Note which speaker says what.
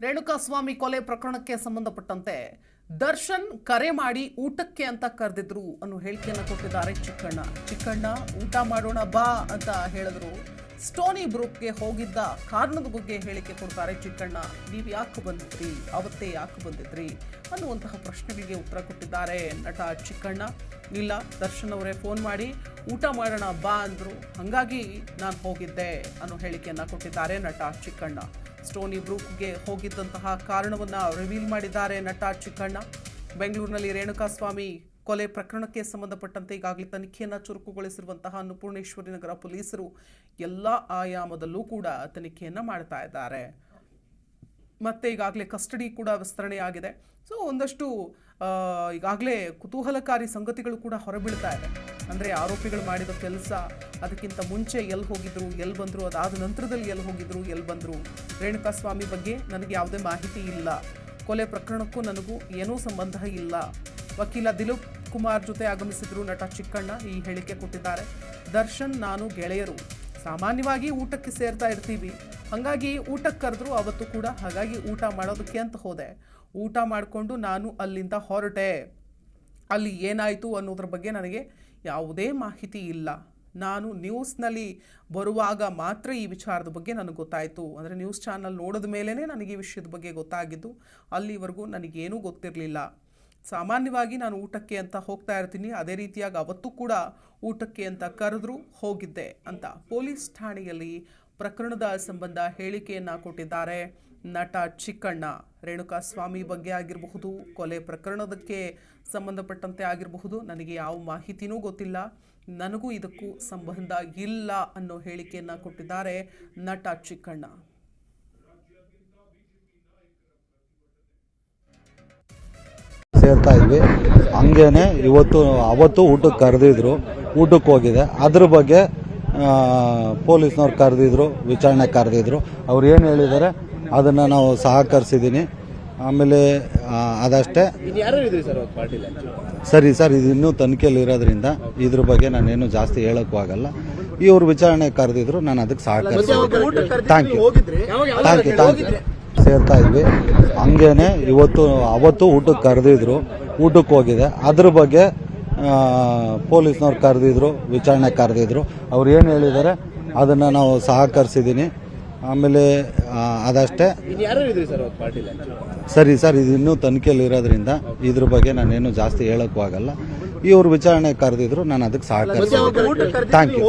Speaker 1: ರೇಣುಕಾಸ್ವಾಮಿ ಕೊಲೆ ಪ್ರಕರಣಕ್ಕೆ ಸಂಬಂಧಪಟ್ಟಂತೆ ದರ್ಶನ್ ಕರೆ ಮಾಡಿ ಊಟಕ್ಕೆ ಅಂತ ಕರೆದಿದ್ರು ಅನ್ನೋ ಹೇಳಿಕೆಯನ್ನು ಕೊಟ್ಟಿದ್ದಾರೆ ಚಿಕ್ಕಣ್ಣ. ಚಿಕ್ಕಣ್ಣ, ಊಟ ಮಾಡೋಣ ಬಾ ಅಂತ ಹೇಳಿದ್ರು. ಸ್ಟೋನಿ ಬ್ರೂಕ್ಗೆ ಹೋಗಿದ್ದ ಕಾರಣದ ಬಗ್ಗೆ ಹೇಳಿಕೆ ಕೊಡ್ತಾರೆ ಚಿಕ್ಕಣ್ಣ. ನೀವು ಯಾಕೆ ಬಂದಿದ್ರಿ? ಅವತ್ತೇ ಯಾಕೆ ಬಂದಿದ್ರಿ? ಅನ್ನುವಂತಹ ಪ್ರಶ್ನೆಗಳಿಗೆ ಉತ್ತರ ಕೊಟ್ಟಿದ್ದಾರೆ ನಟ ಚಿಕ್ಕಣ್ಣ. ಇಲ್ಲ, ದರ್ಶನ್ ಅವರೇ ಫೋನ್ ಮಾಡಿ ಊಟ ಮಾಡೋಣ ಬಾ ಅಂದರು. ಹಾಗಾಗಿ ನಾನು ಹೋಗಿದ್ದೆ, ಅನ್ನೋ ಹೇಳಿಕೆಯನ್ನು ಕೊಟ್ಟಿದ್ದಾರೆ ನಟ ಚಿಕ್ಕಣ್ಣ. ಸ್ಟೋನಿ ಬ್ರೂಕ್ಗೆ ಹೋಗಿದ್ದಂತಹ ಕಾರಣವನ್ನು ರಿವೀಲ್ ಮಾಡಿದ್ದಾರೆ ನಟ ಚಿಕ್ಕಣ್ಣ. ಬೆಂಗಳೂರಿನಲ್ಲಿ ರೇಣುಕಾಸ್ವಾಮಿ ಕೊಲೆ ಪ್ರಕರಣಕ್ಕೆ ಸಂಬಂಧಪಟ್ಟಂತೆ ಈಗಾಗಲೇ ತನಿಖೆಯನ್ನು ಚುರುಕುಗೊಳಿಸಿರುವಂತಹ ಅನ್ನಪೂರ್ಣೇಶ್ವರಿ ನಗರ ಪೊಲೀಸರು ಎಲ್ಲ ಆಯಾಮದಲ್ಲೂ ಕೂಡ ತನಿಖೆಯನ್ನು ಮಾಡ್ತಾ ಇದ್ದಾರೆ. ಮತ್ತೆ ಈಗಾಗಲೇ ಕಸ್ಟಡಿ ಕೂಡ ವಿಸ್ತರಣೆಯಾಗಿದೆ ಸೊ ಒಂದಷ್ಟು ಈಗಾಗಲೇ ಕುತೂಹಲಕಾರಿ ಸಂಗತಿಗಳು ಕೂಡ ಹೊರಬೀಳ್ತಾ ಇದೆ. ಅಂದರೆ ಆರೋಪಿಗಳು ಮಾಡಿದ ಕೆಲಸ ಅದಕ್ಕಿಂತ ಮುಂಚೆ ಎಲ್ಲಿ ಹೋಗಿದ್ರು, ಎಲ್ಲಿ ಬಂದರು, ಅದಾದ ನಂತರದಲ್ಲಿ ಎಲ್ಲಿ ಹೋಗಿದ್ರು, ಎಲ್ಲಿ ಬಂದರು ರೇಣುಕಾಸ್ವಾಮಿ ಬಗ್ಗೆ ನನಗೆ ಯಾವುದೇ ಮಾಹಿತಿ ಇಲ್ಲ. ಕೊಲೆ ಪ್ರಕರಣಕ್ಕೂ ನನಗೂ ಏನೂ ಸಂಬಂಧ ಇಲ್ಲ. ವಕೀಲ ದಿಲೀಪ್ ಕುಮಾರ್ ಜೊತೆ ಆಗಮಿಸಿದ್ರು ನಟ ಚಿಕ್ಕಣ್ಣ ಈ ಹೇಳಿಕೆ ಕೊಟ್ಟಿದ್ದಾರೆ. ದರ್ಶನ್, ನಾನು ಗೆಳೆಯರು. ಸಾಮಾನ್ಯವಾಗಿ ಊಟಕ್ಕೆ ಸೇರ್ತಾ ಇರ್ತೀವಿ. ಹಾಗಾಗಿ ಊಟಕ್ಕೆ ಕರೆದ್ರು ಅವತ್ತು ಕೂಡ ಹಾಗಾಗಿ ಊಟ ಮಾಡೋದಕ್ಕೆ ಅಂತ ಹೋದೆ. ಊಟ ಮಾಡಿಕೊಂಡು ನಾನು ಅಲ್ಲಿಂದ ಹೊರಟೆ. ಅಲ್ಲಿ ಏನಾಯಿತು ಅನ್ನೋದ್ರ ಬಗ್ಗೆ ನನಗೆ ಯಾವುದೇ ಮಾಹಿತಿ ಇಲ್ಲ. ನಾನು ನ್ಯೂಸ್ನಲ್ಲಿ ಬರುವಾಗ ಮಾತ್ರ ಈ ವಿಚಾರದ ಬಗ್ಗೆ ನನಗೆ ಗೊತ್ತಾಯಿತು. ಅಂದರೆ ನ್ಯೂಸ್ ಚಾನಲ್ ನೋಡಿದ ಮೇಲೇ ನನಗೆ ಈ ವಿಷಯದ ಬಗ್ಗೆ ಗೊತ್ತಾಗಿದ್ದು. ಅಲ್ಲಿವರೆಗೂ ನನಗೇನೂ ಗೊತ್ತಿರಲಿಲ್ಲ. ಸಾಮಾನ್ಯವಾಗಿ ನಾನು ಊಟಕ್ಕೆ ಅಂತ ಹೋಗ್ತಾ ಇರ್ತೀನಿ. ಅದೇ ರೀತಿಯಾಗಿ ಅವತ್ತು ಕೂಡ ಊಟಕ್ಕೆ ಅಂತ ಕರೆದ್ರು ಹೋಗಿದ್ದೆ ಅಂತ ಪೊಲೀಸ್ ಠಾಣೆಯಲ್ಲಿ ಪ್ರಕರಣದ ಸಂಬಂಧ ಹೇಳಿಕೆಯನ್ನ ಕೊಟ್ಟಿದ್ದಾರೆ. ನಟ ಚಿಕ್ಕಣ್ಣ, ರೇಣುಕಾ ಸ್ವಾಮಿ ಬಗ್ಗೆ ಆಗಿರಬಹುದು, ಕೊಲೆ ಪ್ರಕರಣದಕ್ಕೆ ಸಂಬಂಧಪಟ್ಟಂತೆ ಆಗಿರಬಹುದು, ನನಗೆ ಯಾವ ಮಾಹಿತಿನೂ ಗೊತ್ತಿಲ್ಲ. ನನಗೂ ಇದಕ್ಕೂ ಸಂಬಂಧ ಇಲ್ಲ ಅನ್ನೋ ಹೇಳಿಕೆಯನ್ನು ಕೊಟ್ಟಿದ್ದಾರೆ ನಟ ಚಿಕ್ಕಣ್ಣ.
Speaker 2: ಸೇರ್ತಾ ಇದ್ವಿ. ಹಂಗೇನೆ ಇವತ್ತು ಅವತ್ತು ಊಟಕ್ಕೆ ಕರೆದಿದ್ರು ಊಟಕ್ಕೆ ಹೋಗಿದೆ. ಅದ್ರ ಬಗ್ಗೆ ಪೊಲೀಸ್ನವ್ರು ಕರೆದಿದ್ರು ವಿಚಾರಣೆ ಕರೆದಿದ್ರು. ಅವ್ರು ಏನು ಹೇಳಿದ್ದಾರೆ ಅದನ್ನು ನಾವು ಸಹಕರಿಸಿದ್ದೀನಿ ಆಮೇಲೆ ಅದಷ್ಟೇ.
Speaker 3: ಸರ್
Speaker 2: ಸರಿ ಇದು ಇನ್ನೂ ತನಿಖೆಯಲ್ಲಿ ಇರೋದ್ರಿಂದ ಇದ್ರ ಬಗ್ಗೆ ನಾನೇನು ಜಾಸ್ತಿ ಹೇಳೋಕ್ಕೂ ಆಗಲ್ಲ. ಇವ್ರು ವಿಚಾರಣೆ ಕರೆದಿದ್ರು ನಾನು ಅದಕ್ಕೆ ಸಹಕರಿಸಿದ್ದೀನಿ thank you thank you thank you ಸೇರ್ತಾ ಇದ್ವಿ. ಹಂಗೇನೆ ಇವತ್ತು ಅವತ್ತು ಊಟಕ್ಕೆ ಕರೆದಿದ್ರು. ಊಟಕ್ಕೆ ಹೋಗಿದೆ. ಅದ್ರ ಬಗ್ಗೆ ಪೊಲೀಸ್ನವ್ರು ಕರೆದಿದ್ರು ವಿಚಾರಣೆ ಕರೆದಿದ್ರು. ಅವ್ರು ಏನು ಹೇಳಿದ್ದಾರೆ ಅದನ್ನು ನಾವು ಸಹಕರಿಸಿದ್ದೀನಿ ಆಮೇಲೆ ಅದಷ್ಟೇ.
Speaker 3: ಸರ್
Speaker 2: ಸರಿ ಇದು ಇನ್ನೂ ತನಿಖೆಯಲ್ಲಿ ಇರೋದ್ರಿಂದ ಇದ್ರ ಬಗ್ಗೆ ನಾನೇನು ಜಾಸ್ತಿ ಹೇಳೋಕ್ಕೂ ಆಗಲ್ಲ. ಇವ್ರು ವಿಚಾರಣೆ ಕರೆದಿದ್ರು ನಾನು ಅದಕ್ಕೆ ಸಹಕರಿಸ್ತೀನಿ ಥ್ಯಾಂಕ್ ಯು